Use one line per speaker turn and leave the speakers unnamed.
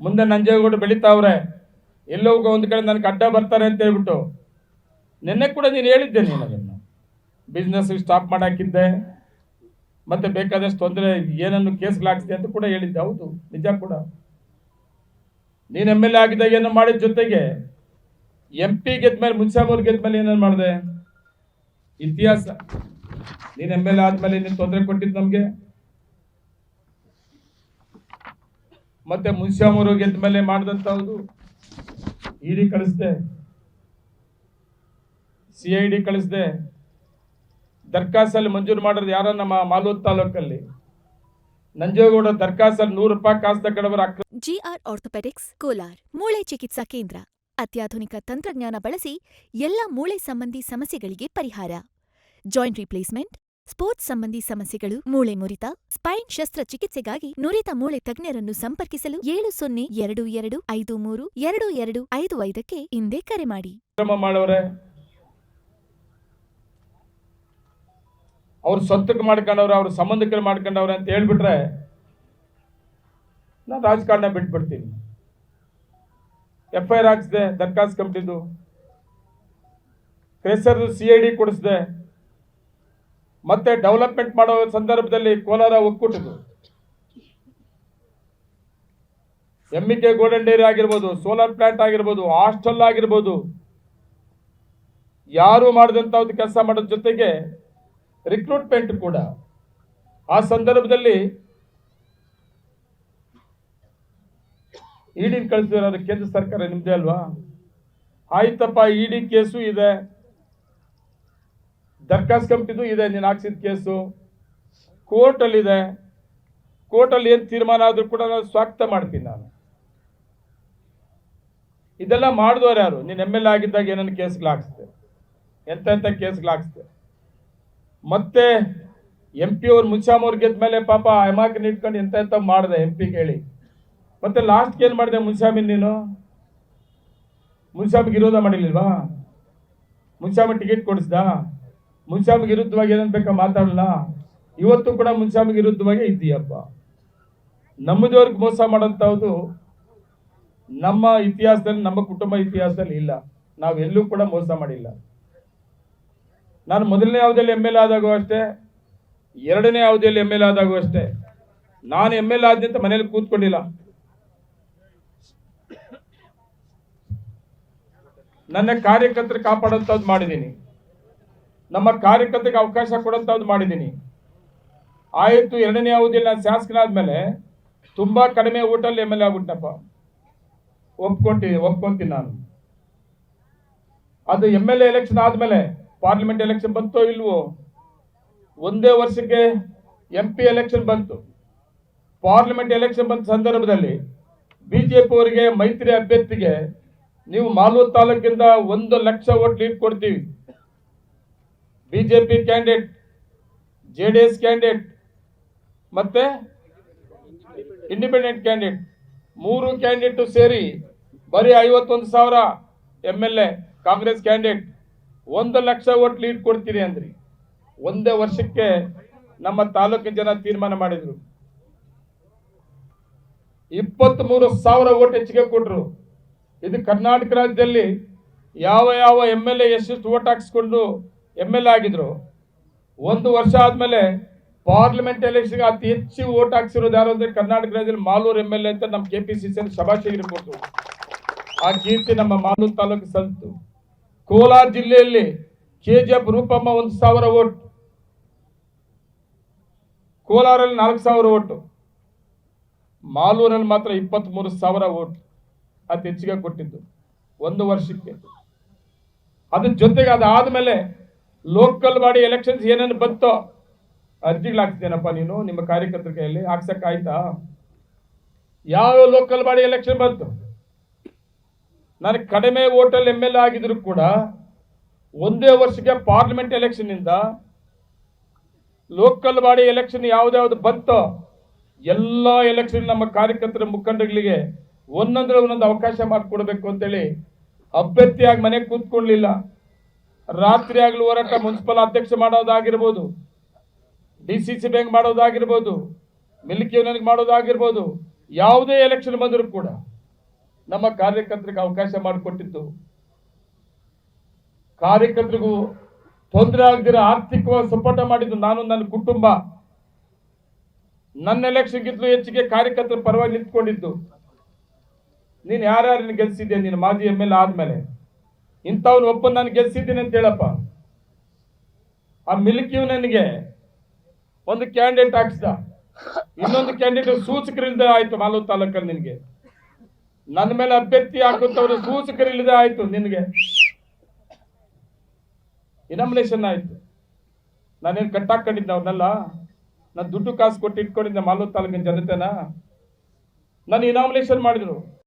ಮುಂದೆ ನಂಜೇಗೌಡ ಬೆಳಿತಾವ್ರೆ. ಎಲ್ಲೋ ಒಂದು ಕಡೆ ನನಗೆ ಅಡ್ಡ ಬರ್ತಾರೆ ಅಂತ ಹೇಳ್ಬಿಟ್ಟು. ನಿನ್ನೆ ಕೂಡ ನೀನು ಹೇಳಿದ್ದೆ ನೀನು ಅದನ್ನು. ಬಿಸ್ನೆಸ್ ಸ್ಟಾಪ್ ಮಾಡಾಕಿದ್ದೆ. ಮತ್ತೆ ಬೇಕಾದಷ್ಟು ತೊಂದರೆ, ಏನನ್ನು ಕೇಸ್ಗಳಾಗ್ಸಿದೆ ಅಂತ ಕೂಡ ಹೇಳಿದ್ದೆ. ಹೌದು, ನಿಜ ಕೂಡ. ನೀನು ಎಂ ಎಲ್ ಎ ಆಗಿದ್ದಾಗ ಏನೋ ಮಾಡಿದ ಜೊತೆಗೆ ಎಂ ಪಿ ಗೆದ್ಮೇಲೆ ಮುನ್ಸಾಮೂರ್ ಗೆದ್ಮೇಲೆ ಏನೇನು ಮಾಡಿದೆ? ಇತಿಹಾಸ. ನೀನು ಎಂ ಎಲ್ ಎ ಆದ್ಮೇಲೆ ನೀನು ತೊಂದರೆ ಕೊಟ್ಟಿದ್ದು ನಮಗೆ. ಮತ್ತೆ ಮುನ್ಸಾಮೂರು ಗೆದ್ದ ಮೇಲೆ ಮಾಡಿದಂಥದ್ದು ಇ ಡಿ ಕಳಿಸ್ದೆ. ಸಿ ಐ ಡಿ ಕಳಿಸ್ದೆ. ದರ್ಖಾಸ್ತಲ್ಲಿ ಮಂಜೂರು ಮಾಡೋದು ಯಾರೋ ನಮ್ಮ ಮಾಲೂರು ತಾಲೂಕಲ್ಲಿ. ನಂಜೇಗೌಡ ದರ್ಖಾಸ್ತಲ್ಲಿ ನೂರು ರೂಪಾಯಿ ಕಾಸು ಜಿ
ಜಿಆರ್ ಆರ್ಥೋಪೆಡಿಕ್ಸ್ ಕೋಲಾರ್, ಮೂಳೆ ಚಿಕಿತ್ಸಾ ಕೇಂದ್ರ. ಅತ್ಯಾಧುನಿಕ ತಂತ್ರಜ್ಞಾನ ಬಳಸಿ ಎಲ್ಲ ಮೂಳೆ ಸಂಬಂಧಿ ಸಮಸ್ಯೆಗಳಿಗೆ ಪರಿಹಾರ. ಜಾಯಿಂಟ್ ರಿಪ್ಲೇಸ್ಮೆಂಟ್ ಸ್ಪೋರ್ಟ್ಸ್ ಸಂಬಂಧಿ ಸಮಸ್ಯೆಗಳು, ಮೂಳೆ ಮುರಿತ, ಸ್ಪೈನ್ ಶಸ್ತ್ರಚಿಕಿತ್ಸೆಗಾಗಿ ನುರಿತ ಮೂಳೆ ತಜ್ಞರನ್ನು ಸಂಪರ್ಕಿಸಲು ಏಳು ಸೊನ್ನೆ ಎರಡು ಎರಡು ಐದು ಮೂರು ಎರಡು ಎರಡು ಐದು ಐದಕ್ಕೆ ಹಿಂದೆ ಕರೆ ಮಾಡಿ.
ಸ್ವತ್ತಕ್ಕೆ ಅವ್ರು ಸ್ವಂತಕ್ಕೆ ಮಾಡ್ಕೊಂಡವ್ರೆ, ಅವ್ರ ಸಂಬಂಧಿಕರು ಮಾಡ್ಕೊಂಡವ್ರೆ ಅಂತ ಹೇಳ್ಬಿಟ್ರೆ ನಾನು ರಾಜಕಾರಣ ಬಿಟ್ಬಿಡ್ತೀನಿ. ಎಫ್ ಐ ಆರ್ ಹಾಕ್ಸ್ದೆ ದರ್ಖಾಸ್ ಕಮಿಟಿದು. ಕ್ರೆಸರ್ ಸಿ ಐ ಡಿ ಕೊಡಿಸ್ದೆ. ಮತ್ತೆ ಡೆವಲಪ್ಮೆಂಟ್ ಮಾಡೋ ಸಂದರ್ಭದಲ್ಲಿ Kolar ಒಕ್ಕೂಟದ್ದು. M E K golden dairy ಆಗಿರ್ಬೋದು ಸೋಲಾರ್ ಪ್ಲಾಂಟ್ ಆಗಿರ್ಬೋದು ಹಾಸ್ಟೆಲ್ ಆಗಿರ್ಬೋದು, ಯಾರು ಮಾಡಿದಂಥದ್ದು ಕೆಲಸ ಮಾಡೋದ್ರ ಜೊತೆಗೆ ರಿಕ್ರೂಟ್ಮೆಂಟ್ ಕೂಡ. ಆ ಸಂದರ್ಭದಲ್ಲಿ ಇಡಿನ ಕಳಿಸಿದ್ರೆ ಕೇಂದ್ರ ಸರ್ಕಾರ ನಿಮ್ದೇ ಅಲ್ವಾ? ಆಯ್ತಪ್ಪ ಇಡಿ ಕೇಸು ಇದೆ. ದರ್ಖಾಸ್ ಕಮಿಟಿದು ಇದೆ, ನೀನು ಹಾಕ್ಸಿದ ಕೇಸು. ಕೋರ್ಟಲ್ಲಿದೆ. ಕೋರ್ಟಲ್ಲಿ ಏನು ತೀರ್ಮಾನ ಆದರೂ ಕೂಡ ನಾನು ಸ್ವಾಗತ ಮಾಡ್ತೀನಿ ನಾನು. ಇದೆಲ್ಲ ಮಾಡಿದವ್ರು ಯಾರು? ನೀನು ಎಂ ಎಲ್ ಎ ಆಗಿದ್ದಾಗ ಏನೇನು ಕೇಸ್ಗಳು ಹಾಕ್ಸ್ದೆ? ಎಂತ ಎಂಥ ಕೇಸ್ಗಳು ಹಾಕ್ಸ್ದೆ? ಮತ್ತೆ ಎಂ ಪಿ ಅವ್ರು ಮುನ್ಸಾಮವ್ರು ಗೆದ್ದ ಮೇಲೆ ಪಾಪ ಎಮಾಕಿನ ಇಟ್ಕೊಂಡು ಎಂತ ಎಂತ ಮಾಡಿದೆ ಎಂ ಪಿ ಹೇಳಿ. ಮತ್ತೆ ಲಾಸ್ಟ್ಗೆ ಏನು ಮಾಡಿದೆ ಮುನ್ಸಾಮಿನ್ ನೀನು? ಮುನ್ಸಾಮಿಗೆ ವಿರೋಧ ಮಾಡಿಲ್ವಾ ಮುನ್ಸಾಮಿ ಟಿಕೆಟ್ ಕೊಡಿಸ್ದ? ಮುನ್ಸಾಮಿಗೆ ವಿರುದ್ಧವಾಗಿ ಏನೇನು ಬೇಕಾ ಮಾತಾಡಲ್ಲ? ಇವತ್ತು ಕೂಡ ಮುನ್ಸಾಮಿಗೆ ವಿರುದ್ಧವಾಗಿ ಇದ್ದೀಯಪ್ಪ. ನಮ್ಮದವ್ರಿಗೆ ಮೋಸ ಮಾಡೋಂಥದ್ದು ನಮ್ಮ ಇತಿಹಾಸದಲ್ಲಿ, ನಮ್ಮ ಕುಟುಂಬ ಇತಿಹಾಸದಲ್ಲಿ ಇಲ್ಲ. ನಾವೆಲ್ಲೂ ಕೂಡ ಮೋಸ ಮಾಡಿಲ್ಲ. ನಾನು ಮೊದಲನೇ ಅವಧಿಯಲ್ಲಿ ಎಂ ಎಲ್ ಆದಾಗೂ ಅಷ್ಟೇ, ಎರಡನೇ ಅವಧಿಯಲ್ಲಿ ಎಂ ಎಲ್ ಆದಾಗೂ ಅಷ್ಟೇ. ನಾನು ಎಂ ಎಲ್ ಎ ಆದ್ಯಂತ ಮನೇಲಿ ಕೂತ್ಕೊಂಡಿಲ್ಲ. ನನ್ನ ಕಾರ್ಯಕರ್ತರು ಕಾಪಾಡೋಂಥದ್ದು ಮಾಡಿದ್ದೀನಿ. ನಮ್ಮ ಕಾರ್ಯಕರ್ತರಿಗೆ ಅವಕಾಶ ಕೊಡೋಂಥದ್ದು ಮಾಡಿದ್ದೀನಿ. ಆಯಿತು, ಎರಡನೇ ಅವಧಿಯಲ್ಲಿ ನಾನು ಶಾಸಕನಾದ್ಮೇಲೆ ತುಂಬಾ ಕಡಿಮೆ ಊಟಲ್ಲಿ ಎಂ ಎಲ್ ಎ ಆಗ್ಬಿಟ್ಟಪ್ಪ ಒಪ್ಕೊಂತೀನಿ ಒಪ್ಕೊಂತೀನಿ ನಾನು. ಅದು ಎಂ ಎಲ್ ಎ ಎಲೆಕ್ಷನ್ ಆದಮೇಲೆ ಪಾರ್ಲಿಮೆಂಟ್ ಎಲೆಕ್ಷನ್ ಬಂತೋ ಇಲ್ವೋ? ಒಂದೇ ವರ್ಷಕ್ಕೆ ಎಂ ಪಿ ಎಲೆಕ್ಷನ್ ಬಂತು. ಪಾರ್ಲಿಮೆಂಟ್ ಎಲೆಕ್ಷನ್ ಬಂದ ಸಂದರ್ಭದಲ್ಲಿ ಬಿಜೆಪಿ ಅವರಿಗೆ ಮೈತ್ರಿ ಅಭ್ಯರ್ಥಿಗೆ ನೀವು ಮಾಲೂರು ತಾಲೂಕಿಂದ ಒಂದು ಲಕ್ಷ ಓಟ್ ಲೀಡ್ ಕೊಡ್ತೀವಿ. BJP candidate J D S candidate, ಮತ್ತೆ ಇಂಡಿಪೆಂಡೆಂಟ್ ಕ್ಯಾಂಡಿಡೇಟ್. ಮೂರು ಕ್ಯಾಂಡಿಡೇಟು ಸೇರಿ ಬರೀ ಐವತ್ತೊಂದು ಸಾವಿರ M L A Congress candidate. ಒಂದು ಲಕ್ಷ ಓಟ್ ಲೀಡ್ ಕೊಡ್ತೀರಿ ಅಂದ್ರಿ. ಒಂದೇ ವರ್ಷಕ್ಕೆ ನಮ್ಮ ತಾಲೂಕಿನ ಜನ ತೀರ್ಮಾನ ಮಾಡಿದ್ರು. ಇಪ್ಪತ್ತ್ಮೂರು ಸಾವಿರ ಓಟ್ ಹೆಚ್ಚಿಗೆ ಕೊಟ್ರು. ಇದು ಕರ್ನಾಟಕ ರಾಜ್ಯದಲ್ಲಿ ಯಾವ ಯಾವ ಎಂ ಎಲ್ ಎ ಎಷ್ಟೆಷ್ಟು ಓಟ್ ಹಾಕ್ಸ್ಕೊಂಡು ಎಂ ಎಲ್ ಎ ಆಗಿದ್ರು. ಒಂದು ವರ್ಷ ಆದಮೇಲೆ ಪಾರ್ಲಿಮೆಂಟ್ ಎಲೆಕ್ಷನ್ಗೆ ಅತಿ ಹೆಚ್ಚು ಓಟ್ ಹಾಕ್ಸಿರೋದು ಯಾರು ಅಂದರೆ ಕರ್ನಾಟಕ ರಾಜ್ಯದಲ್ಲಿ ಮಾಲೂರು ಎಂ ಎಲ್ ಎ ಅಂತ ನಮ್ಮ ಕೆ ಪಿ ಸಿ ಸಿ ಶಭಾಷಗಿರಿ ಇರ್ಬೋದು ಆ ಕೀರ್ತಿ ನಮ್ಮ ಮಾಲೂರು ತಾಲೂಕು ಸಲ್ತು. ಕೋಲಾರ ಜಿಲ್ಲೆಯಲ್ಲಿ ಕೆ ಜಿ ಎಫ್ ರೂಪಮ್ಮ ಒಂದು ಸಾವಿರ ಓಟ್ ಕೋಲಾರಲ್ಲಿ ನಾಲ್ಕು ಸಾವಿರ ಓಟು ಮಾಲೂರಲ್ಲಿ ಮಾತ್ರ ಇಪ್ಪತ್ತ್ಮೂರು ಸಾವಿರ ಓಟ್ ಅತಿ ಹೆಚ್ಚಿಗೆ ಕೊಟ್ಟಿದ್ದು. ಒಂದು ವರ್ಷಕ್ಕೆ. ಅದ್ರ ಜೊತೆಗೆ ಅದಾದಮೇಲೆ ಲೋಕಲ್ ಬಾಡಿ ಎಲೆಕ್ಷನ್ಸ್ ಏನೇನು ಬಂತೋ ಅರ್ಜಿಗಳು ಹಾಕ್ತೇನಪ್ಪ ನೀನು? ನಿಮ್ಮ ಕಾರ್ಯಕರ್ತರ ಕೈಯಲ್ಲಿ ಹಾಕ್ಸಕ್ ಆಯ್ತಾ ಯಾವ ಲೋಕಲ್ ಬಾಡಿ ಎಲೆಕ್ಷನ್ ಬಂತು? ನನಗೆ ಕಡಿಮೆ ಓಟಲ್ ಎಂ ಎಲ್ ಆಗಿದ್ರು ಕೂಡ ಒಂದೇ ವರ್ಷಕ್ಕೆ ಪಾರ್ಲಿಮೆಂಟ್ ಎಲೆಕ್ಷನ್ನಿಂದ ಲೋಕಲ್ ಬಾಡಿ ಎಲೆಕ್ಷನ್ ಯಾವ್ದಾವ್ದು ಬಂತೋ ಎಲ್ಲ ಎಲೆಕ್ಷನ್ ನಮ್ಮ ಕಾರ್ಯಕರ್ತರ ಮುಖಂಡಗಳಿಗೆ ಒಂದೊಂದ್ರ ಒಂದೊಂದು ಅವಕಾಶ ಮಾಡಿಕೊಡ್ಬೇಕು ಅಂತೇಳಿ ಅಭ್ಯರ್ಥಿಯಾಗಿ ಮನೆಗೆ ಕೂತ್ಕೊಳ್ಳಲಿಲ್ಲ ರಾತ್ರಿ ಆಗಲು ಹೋರಾಟ ಮುನ್ಸಿಪಲ್ ಅಧ್ಯಕ್ಷ ಮಾಡೋದಾಗಿರ್ಬೋದು, ಡಿ ಸಿ ಸಿ ಬ್ಯಾಂಕ್ ಮಾಡೋದಾಗಿರ್ಬೋದು, ಮಿಲ್ಕ್ ಯೂನಿಯನ್ ಮಾಡೋದಾಗಿರ್ಬೋದು, ಯಾವುದೇ ಎಲೆಕ್ಷನ್ ಬಂದರೂ ಕೂಡ ನಮ್ಮ ಕಾರ್ಯಕರ್ತರಿಗೆ ಅವಕಾಶ ಮಾಡಿಕೊಟ್ಟಿದ್ದು ಕಾರ್ಯಕರ್ತರಿಗೂ ತೊಂದರೆ ಆಗದಿರೋ ಆರ್ಥಿಕವಾಗಿ ಸಪೋರ್ಟ ಮಾಡಿದ್ದು ನಾನು, ನನ್ನ ಕುಟುಂಬ. ನನ್ನ ಎಲೆಕ್ಷನ್ಗಿಂತಲೂ ಹೆಚ್ಚಿಗೆ ಕಾರ್ಯಕರ್ತರ ಪರವಾಗಿ ನಿಂತ್ಕೊಂಡಿದ್ದು. ನೀನು ಯಾರ್ಯಾರನ್ನು ಗೆಲ್ಸಿದ್ಯಾ? ನೀನು ಮಾಜಿ ಎಂ ಎಲ್ ಆದ್ಮೇಲೆ. ಇಂಥವ್ನು ಒಬ್ಬ ನಾನು ಗೆಲ್ಸಿದ್ದೀನಿ ಅಂತ ಹೇಳಪ್ಪ. ಆ ಮಿಲ್ಕಿಯು ನನಗೆ ಒಂದು ಕ್ಯಾಂಡಿಡೇಟ್ ಹಾಕ್ಸ್ದ. ಇನ್ನೊಂದು ಕ್ಯಾಂಡಿಡೇಟ್ ಸೂಚಕರಿಲ್ಲದೆ ಆಯ್ತು, ಮಾಲೂರು ತಾಲೂಕಲ್ಲಿ ನಿನಗೆ. ನನ್ನ ಮೇಲೆ ಅಭ್ಯರ್ಥಿ ಹಾಕುತ್ತವ್ರು ಸೂಚಕರಿಲ್ಲದೆ ಆಯ್ತು ನಿನಗೆ. ಇನಾಮಿನೇಷನ್ ಆಯ್ತು. ನಾನೇನು ಕಟ್ಟಾಕೊಂಡಿದ್ದೆ ಅವ್ರನ್ನೆಲ್ಲ? ನಾನು ದುಡ್ಡು ಕಾಸು ಕೊಟ್ಟು ಇಟ್ಕೊಂಡಿದ್ದೆ ಮಾಲೂರು ತಾಲೂಕಿನ ಜನತೆನ. ನಾನು ಇನಾಮಿನೇಷನ್ ಮಾಡಿದ್ರು.